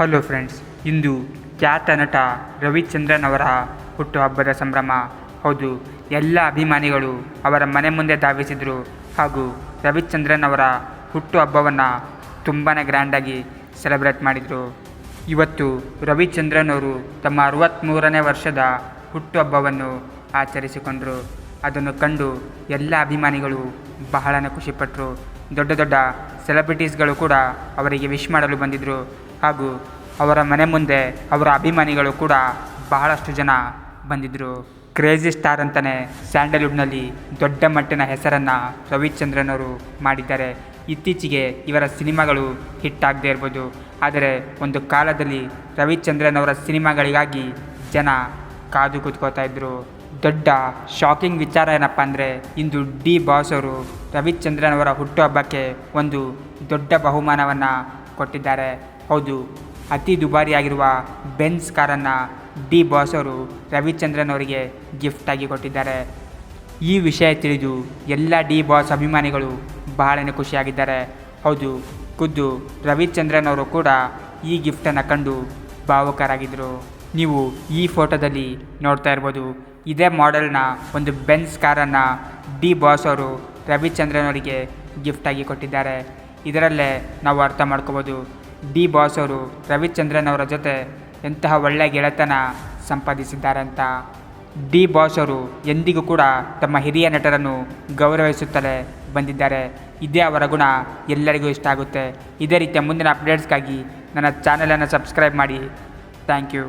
Hello friends ಇಂದು ಖ್ಯಾತ ನಟ ರವಿಚಂದ್ರನ್ ಅವರ ಹುಟ್ಟುಹಬ್ಬದ ಸಂಭ್ರಮ. ಹೌದು, ಎಲ್ಲ ಅಭಿಮಾನಿಗಳು ಅವರ ಮನೆ ಮುಂದೆ ಧಾವಿಸಿದರು ಹಾಗೂ ರವಿಚಂದ್ರನ್ ಅವರ ಹುಟ್ಟುಹಬ್ಬವನ್ನು ತುಂಬಾ ಗ್ರ್ಯಾಂಡಾಗಿ ಸೆಲೆಬ್ರೇಟ್ ಮಾಡಿದರು. ಇವತ್ತು ರವಿಚಂದ್ರನ್ ಅವರು ತಮ್ಮ ಅರವತ್ತ್ಮೂರನೇ ವರ್ಷದ ಹುಟ್ಟುಹಬ್ಬವನ್ನು ಆಚರಿಸಿಕೊಂಡರು. ಅದನ್ನು ಕಂಡು ಎಲ್ಲ ಅಭಿಮಾನಿಗಳು ಬಹಳ ಖುಷಿಪಟ್ಟರು ದೊಡ್ಡ ದೊಡ್ಡ ಸೆಲೆಬ್ರಿಟೀಸ್ಗಳು ಕೂಡ ಅವರಿಗೆ ವಿಶ್ ಮಾಡಲು ಬಂದಿದ್ದರು ಹಾಗೂ ಅವರ ಮನೆ ಮುಂದೆ ಅವರ ಅಭಿಮಾನಿಗಳು ಕೂಡ ಬಹಳಷ್ಟು ಜನ ಬಂದಿದ್ದರು ಕ್ರೇಜಿ ಸ್ಟಾರ್ ಅಂತಲೇ ಸ್ಯಾಂಡಲ್ವುಡ್ನಲ್ಲಿ ದೊಡ್ಡ ಮಟ್ಟಿನ ಹೆಸರನ್ನು ರವಿಚಂದ್ರನ್ ಅವರು ಮಾಡಿದ್ದಾರೆ. ಇತ್ತೀಚೆಗೆ ಇವರ ಸಿನಿಮಾಗಳು ಹಿಟ್ ಆಗದೇ ಇರ್ಬೋದು. ಆದರೆ ಒಂದು ಕಾಲದಲ್ಲಿ ರವಿಚಂದ್ರನ್ ಅವರ ಸಿನಿಮಾಗಳಿಗಾಗಿ ಜನ ಕಾದು ಕೂತ್ಕೋತಾ ಇದ್ದರು ದೊಡ್ಡ ಶಾಕಿಂಗ್ ವಿಚಾರ ಏನಪ್ಪ ಅಂದರೆ ಇಂದು ಡಿ ಬಾಸ್ ಅವರು ರವಿಚಂದ್ರನ್ ಅವರ ಹುಟ್ಟುಹಬ್ಬಕ್ಕೆ ಒಂದು ದೊಡ್ಡ ಬಹುಮಾನವನ್ನು ಕೊಟ್ಟಿದ್ದಾರೆ. ಹೌದು. ಅತಿ ದುಬಾರಿಯಾಗಿರುವ ಬೆನ್ಸ್ ಕಾರನ್ನು ಡಿ ಬಾಸ್ ಅವರು ರವಿಚಂದ್ರನ್ ಅವರಿಗೆ ಗಿಫ್ಟಾಗಿ ಕೊಟ್ಟಿದ್ದಾರೆ. ಈ ವಿಷಯ ತಿಳಿದು ಎಲ್ಲ ಡಿ ಬಾಸ್ ಅಭಿಮಾನಿಗಳು ಬಹಳನೇ ಖುಷಿಯಾಗಿದ್ದಾರೆ. ಹೌದು, ಖುದ್ದು ರವಿಚಂದ್ರನ್ ಅವರು ಕೂಡ ಈ ಗಿಫ್ಟನ್ನು ಕಂಡು ಭಾವುಕರಾಗಿದ್ದರು ನೀವು ಈ ಫೋಟೋದಲ್ಲಿ ನೋಡ್ತಾ ಇರ್ಬೋದು, ಇದೇ ಮಾಡೆಲ್ನ ಒಂದು ಬೆನ್ಸ್ ಕಾರನ್ನು ಡಿ ಬಾಸ್ ಅವರು ರವಿಚಂದ್ರನ್ ಅವರಿಗೆ ಗಿಫ್ಟಾಗಿ ಕೊಟ್ಟಿದ್ದಾರೆ. ಇದರಲ್ಲೇ ನಾವು ಅರ್ಥ ಮಾಡ್ಕೋಬೋದು ಡಿ ಬಾಸ್ ಅವರು ರವಿಚಂದ್ರನ್ ಅವರ ಜೊತೆ ಎಂತಹ ಒಳ್ಳೆಯ ಗೆಳೆತನ ಸಂಪಾದಿಸಿದ್ದಾರೆ ಅಂತ ಡಿ ಬಾಸ್ ಅವರು ಎಂದಿಗೂ ಕೂಡ ತಮ್ಮ ಹಿರಿಯ ನಟರನ್ನು ಗೌರವಿಸುತ್ತಲೇ ಬಂದಿದ್ದಾರೆ. ಇದೇ ಅವರ ಗುಣ ಎಲ್ಲರಿಗೂ ಇಷ್ಟ ಆಗುತ್ತೆ. ಇದೇ ರೀತಿಯ ಮುಂದಿನ ಅಪ್ಡೇಟ್ಸ್ಗಾಗಿ ನನ್ನ ಚಾನಲನ್ನು ಸಬ್ಸ್ಕ್ರೈಬ್ ಮಾಡಿ. Thank you